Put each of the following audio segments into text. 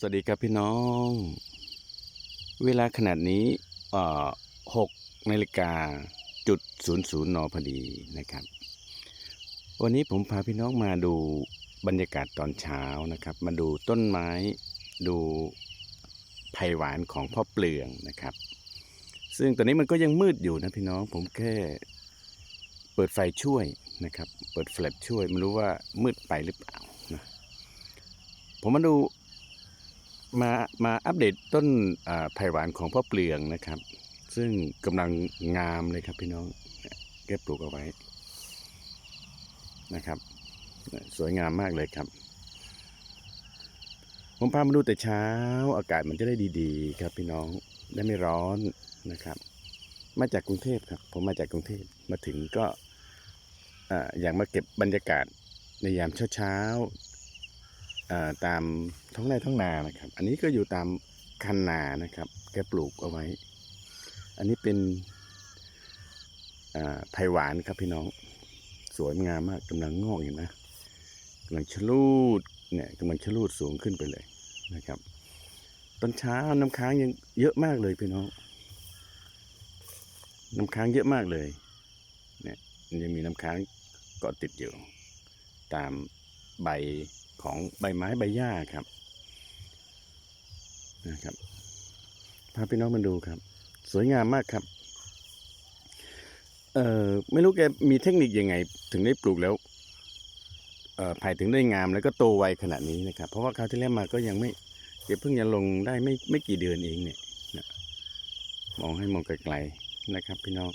สวัสดีครับพี่น้อง เวลาขนาดนี้หกนาฬิกาจุดศูนย์ศูนย์นพอดีนะครับ วันนี้ผมพาพี่น้องมาดูบรรยากาศตอนเช้านะครับ มาดูต้นไม้ดูไผ่หวานของพ่อเปลืองนะครับ ซึ่งตอนนี้มันก็ยังมืดอยู่นะพี่น้องผมแค่เปิดไฟช่วยนะครับ เปิดแฟลชช่วยไม่รู้ว่ามืดไปหรือเปล่านะผมมาดู มามาอัปเดตต้นไผ่หวานของพ่อเปลืองนะครับ ซึ่งกำลังงามเลยครับพี่น้องเนี่ยแกปลูกเอาไว้นะครับ สวยงามมากเลยครับ ผมพามาดูแต่เช้า อากาศมันจะได้ดีๆ ครับพี่น้องได้ไม่ร้อนนะครับ มาจากกรุงเทพครับ ผมมาจากกรุงเทพมาถึงก็ออยากมาเก็บบรรยากาศในยามเช้าๆอ่า ตามท้องไร่ท้องนานะครับ อันนี้ก็อยู่ตามคันนานะครับ แกปลูกเอาไว้ อันนี้เป็นไผ่หวานครับพี่น้อง สวยงามมากกำลังงอกอยู่นะกำลังชะลูดเนี่ยกำลังชะลูดสูงขึ้นไปเลยนะครับตอนเช้าน้ำค้างยังเยอะมากเลยพี่น้อง น้ำค้างเยอะมากเลยเนี่ยยังมีน้ำค้างเกาะติดอยู่ ตามใบ ของใบไม้ใบหญ้าครับนะครับพาพี่น้องมาดูครับ สวยงามมากครับเอ่อไม่รู้แกมีเทคนิคยังไง ถึงได้ปลูกแล้วเอ่อไผ่ถึงได้งามแล้วก็โตไวขนาดนี้นะครับ เพราะว่าคราวที่แล้วมาก็ยังไม่เก็บเพิ่งจะลงได้ไม่ไม่กี่เดือนเองเนี่ยนะมองให้มองไกลๆนะครับพี่น้อง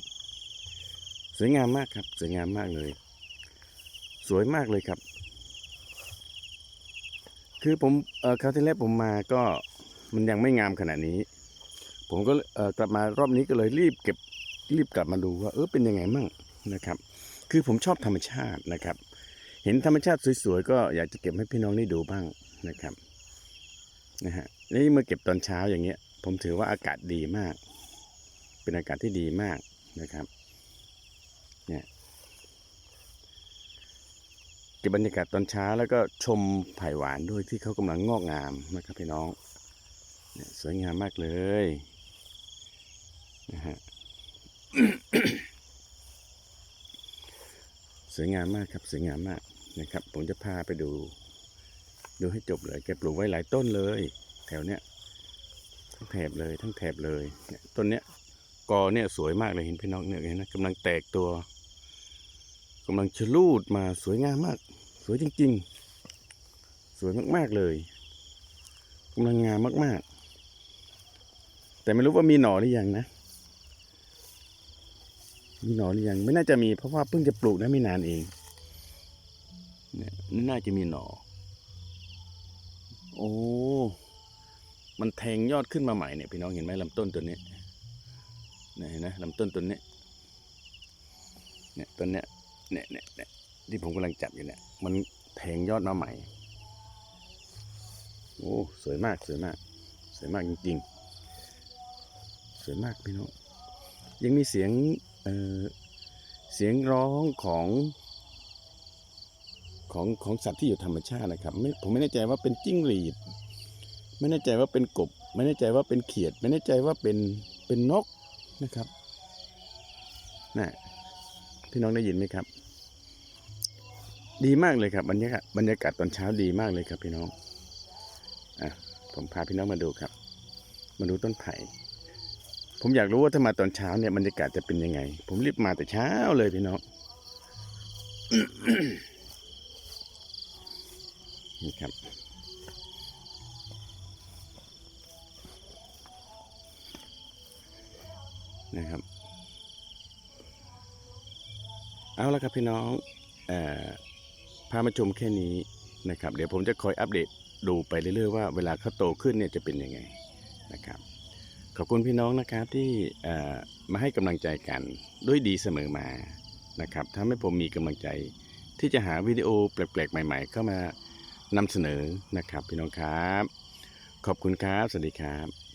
สวยงามมากครับ สวยงามมากเลย สวยมากเลยครับ คือผมเอ่อคราวที่แล้วผมมาก็มันยังไม่งามขนาดนี้ ผมก็เอ่อกลับมารอบนี้ก็เลยรีบเก็บรีบกลับมาดูว่าเออเป็นยังไงมั่งนะครับ คือผมชอบธรรมชาตินะครับ เห็นธรรมชาติสวยๆก็อยากจะเก็บให้พี่น้องได้ดูบ้างนะครับนะฮะนี่เมื่อเก็บตอนเช้าอย่างเงี้ย ผมถือว่าอากาศดีมาก เป็นอากาศที่ดีมากนะครับ เนี่ย เก็บบรรยากาศตอนเช้าแล้วก็ชมไผ่หวานด้วยที่เขากำลังงอกงามนะครับพี่น้อง สวยงามมากเลยนะฮะสวยงามมากครับสวยงามมากนะครับ ผมจะพาไปดู ดูให้จบเลยแกปลูกไว้หลายต้นเลย แถวเนี้ยทั้งแถบเลยทั้งแถบเลยเนี่ยต้นเนี้ยกอเนี่ยสวยมากเลยเห็นพี่น้องเนี่ยเห็นนะกำลังแตกตัว กำลังชะลูดมาสวยงามมาก สวยจริง ๆ สวยมากๆเลยกำลังงามมาก ๆ แต่ไม่รู้ว่ามีหน่อหรือยังนะ มีหน่อหรือยัง ไม่น่าจะมีเพราะว่าเพิ่งจะปลูกได้ไม่นานเองเนี่ยน่าจะมีหน่อ โอ้ มันแทงยอดขึ้นมาใหม่เนี่ยพี่น้องเห็นไหมลำต้นตัวนี้เนี่ยเห็นไหมลำต้นตัวนี้เนี่ยต้นเนี้ย เนี่ยเนี่ยเนี่ยที่ผมกำลังจับอยู่เนี่ย มันแทงยอดมาใหม่ โอ้สวยมากสวยมาก สวยมากจริงๆ สวยมากพี่น้องยังมีเสียงเออเสียงร้องของของของสัตว์ที่อยู่ธรรมชาตินะครับไม่ผมไม่แน่ใจว่าเป็นจิ้งหรีด ไม่แน่ใจว่าเป็นกบ ไม่แน่ใจว่าเป็นเขียด ไม่แน่ใจว่าเป็นเป็นนกนะครับน่ะ พี่น้องได้ยินไหมครับ ดีมากเลยครับบรรยากาศบรรยากาศตอนเช้าดีมากเลยครับ พี่น้องอะผมพาพี่น้องมาดูครับ มาดูต้นไผ่ผมอยากรู้ว่าถ้ามาตอนเช้าเนี่ยบรรยากาศจะเป็นยังไง ผมรีบมาแต่เช้าเลยพี่น้องนี่ครับ นะครับ เอาละครับพี่น้องอพามาชมแค่นี้นะครับ เดี๋ยวผมจะคอยอัปเดตดูไปเรื่อยๆว่าเวลาเขาโตขึ้นเนี่ยจะเป็นยังไงนะครับ ขอบคุณพี่น้องนะครับที่มาให้กำลังใจกันด้วยดีเสมอมานะครับทำให้ผมมีกำลังใจที่จะหาวิดีโอแปลกๆ ใหม่ ๆ เข้ามานำเสนอนะครับ พี่น้องครับ ขอบคุณครับ สวัสดีครับ